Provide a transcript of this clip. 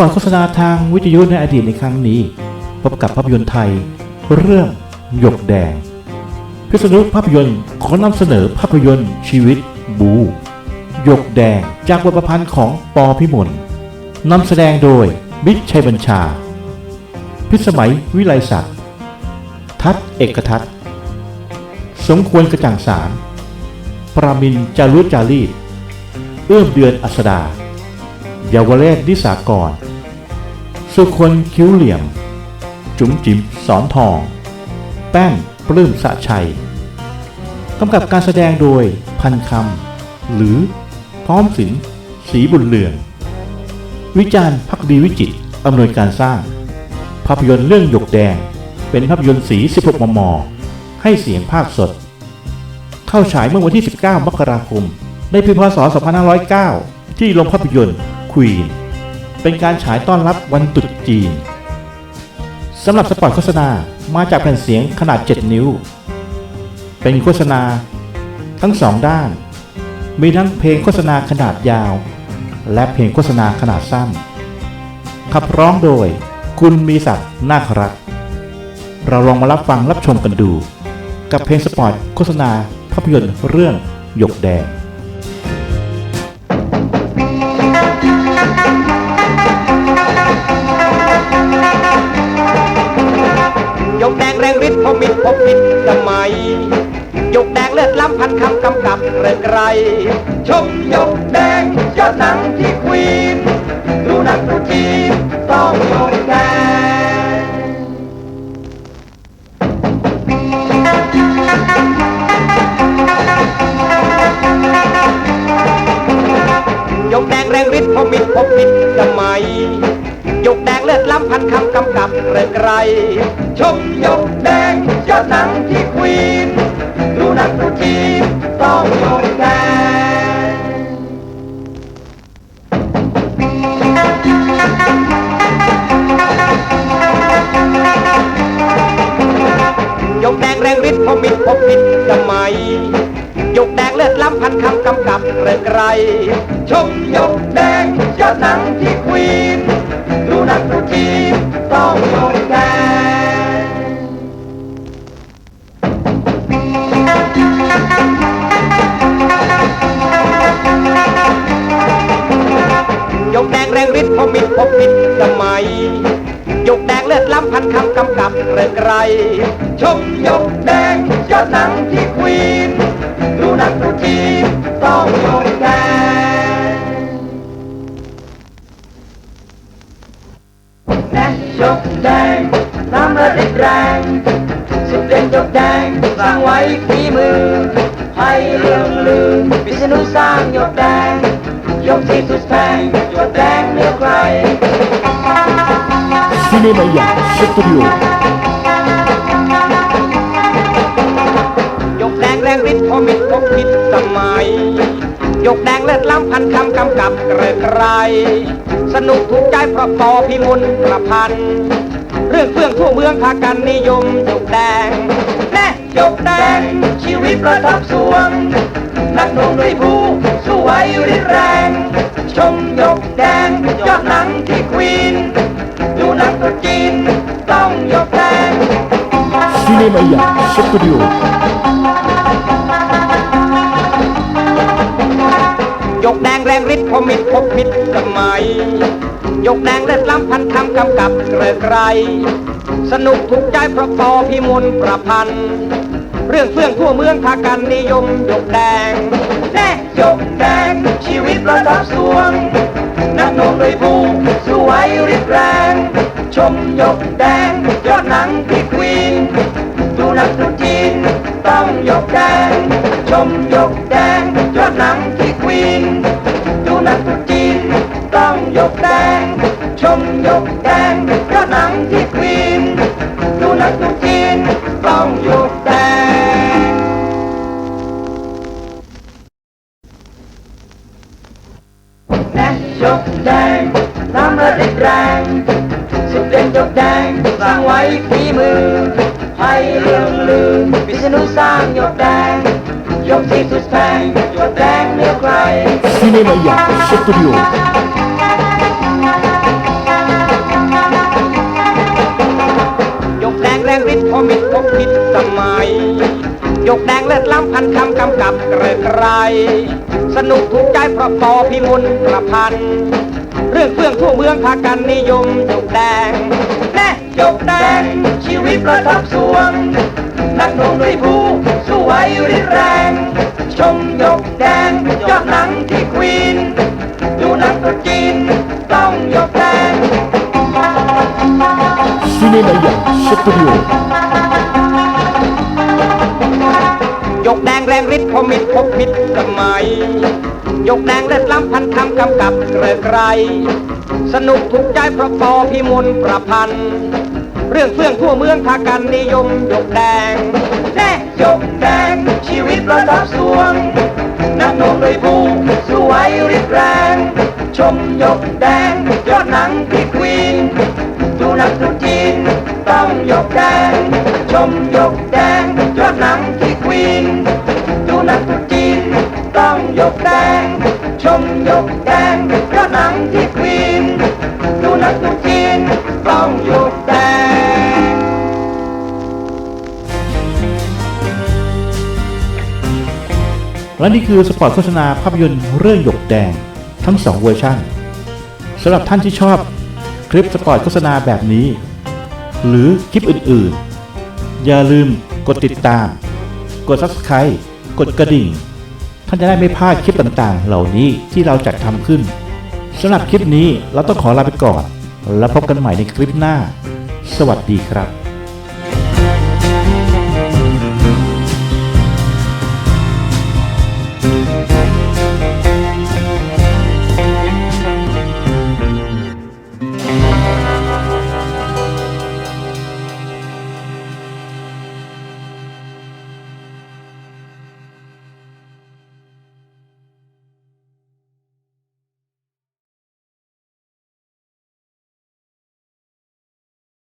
ปอตโฆษณาทางวิทยุในอดีตในครั้งนี้ พบกับภาพยนตร์ไทย เรื่องหยกแดง พิษณุภาพยนตร์ขอนำเสนอภาพยนตร์ชีวิตบูหยกแดงจากบทประพันธ์ของปอพิมลนำแสดงโดยบิ๊กชัยบัญชา พิสมัยวิไลศักดิ์ทัศเอกทัศสมควรกระจ่างสาร ปรามินจารุจารีเอื้อมเดือนอัสดา เยาวเลศนิสากร สุคนคิ้วเหลี่ยม จุ๋มจิ๋มสอนทอง แป้งปลื้มสะชัย กำกับการแสดงโดยพันคำ หรือพร้อมสินสีบุญเรือง วิจารณ์พักดีวิจิตอำนวยการสร้าง ภาพยนตร์เรื่องหยกแดง เป็นภาพยนตร์สี 16 มม ให้เสียงภาคสด เข้าฉายเมื่อวันที่ 19 มกราคม ในปีพศ 2509 ที่โรงภาพยนตร์ ควีนเป็นการฉายต้อนรับวันตรุษจีนสำหรับสปอตโฆษณามาจากแผ่นเสียงขนาด 7 นิ้ว เป็นโฆษณาทั้งสองด้าน มีทั้งเพลงโฆษณาขนาดยาว และเพลงโฆษณาขนาดสั้น ขับร้องโดยคุณมีศักดิ์นาครักเราลองมารับฟังรับชมกันดู กับเพลงสปอตโฆษณาภาพยนตร์เรื่องหยกแดง ชมยกแดงยอดหนังที่ควีนดูหนังดูจีนต้องยกแดงยกแดงแรงฤทธิ์พอมิดพบมิดสมัยยกแดงเลือดล้ำพันคำกำกับเกรไกรชมยกแดงยอดหนังที่ควีนดูหนังดูจีนต้องยกแดง พันคำกำกับเกรไกรชมยกแดงยอดหนังที่ควีนดูหนังดูจีนต้องยกแดงยกแดงแรงฤทธิ์พอมิดพบมิดสมัยยกแดงเลือดล้ำพันคำกำกับเกรไกรชมยกแดงยอดหนังที่ควีน ดูหนังดูจีนต้องยกแดงแนะยกแดงน้ำระดิดแรงสุดเด่นยก งยกแดงริดงฤทธิ์พอมิดพบคิดสมัย ยกแดงเลือดล้ำพันคำกำกับเกรไกรสนุกถูกใจเพราะปอพิมลประพันธ์เรื่องเฟื่องทั่วเมืองพากันนิยมยกแดงแน่ยกแดง ชีวิตประทับสวง นักหนุ่มด้วยผู้สวยริดแรง ชมยกแดงยอดหนังที่ควีนดูหนังตัวจีนต้องยกแดงซีเนมายาสตูดิโอ แรงฤทธิ์พอมิดพบมิดสมัย ยกแดงเลือดล้ำพันคำกำกับเกรไกรสนุกถูกใจเพราะปอพิมลประพันธ์ เรื่องเฟื่องทั่วเมืองพากันนิยมยกแดงแน่ยกแดง ชีวิตระทับสวง นักหนมด้วยผู้สวยริดแรง ชมยกแดง ยอดหนังที่ควีนดูหนังดูจีน ต้องยกแดง ชมยกแดง ยอดหนังที่ควีน นังดูจีนต้องยกแดง ชมยกแดงยอดหนังที่ควีนดูหนังดูจีนต้องยกแดง แนะยกแดงน้ำระดิดแรงสุดเด่นยกแดงสร้างไว้ฝีมือให้เรื่องลือพิษณุสร้างยกแดง ยกที่สุดแพงตัวแดงเนื้อใคร Cinema Yak Studio ยกแดงแรงฤทธิ์พอมิดพบผิดสมัย ยกแดงเลิศล้ำพันคำกำกับเกลือไกรสนุกถูกใจเพราะปอพิมลประพันธ์เรื่องเฟื่องทั่วเมืองพากันนิยมยกแดงแน่ยกแดงชีวิตประทับสวง นักหนุ่มด้วยผู้สวยริแรง เนมายาสตูดิโอยกแดงแรงฤทธิ์พอมิตรพบมิตรสมัย ยกแดงเลือดล้ำพันคำกำกับเกลือไกรสนุกถูกใจเพราะปอพิมลประพันธ์ เรื่องเฟื่องทั่วเมืองพากันนิยมยกแดงแน่ยกแดงชีวิตระทับสวง นักหนุ่มด้วยผู้สวยริดแรง ชมยกแดงยอดหนังที่ควีนดูหนังตุจีน องยกแดง ชมยกแดงยอดหนังที่ควีนดูหนังจีนต้องยกแดง ชมยกแดงยอดหนังที่ควีนดูหนังจีนต้องยกแดง และนี่คือสปอตโฆษณาภาพยนตร์เรื่องหยกแดงทั้งสองเวอร์ชันสำหรับท่านที่ชอบคลิปสปอตโฆษณาแบบนี้ หรือคลิปอื่นๆ อย่าลืมกดติดตาม กด Subscribe กดกระดิ่ง ท่านจะได้ไม่พลาดคลิปต่างๆ เหล่านี้ที่เราจัดทำขึ้นสำหรับคลิปนี้เราต้องขอลาไปก่อน แล้วพบกันใหม่ในคลิปหน้า สวัสดีครับ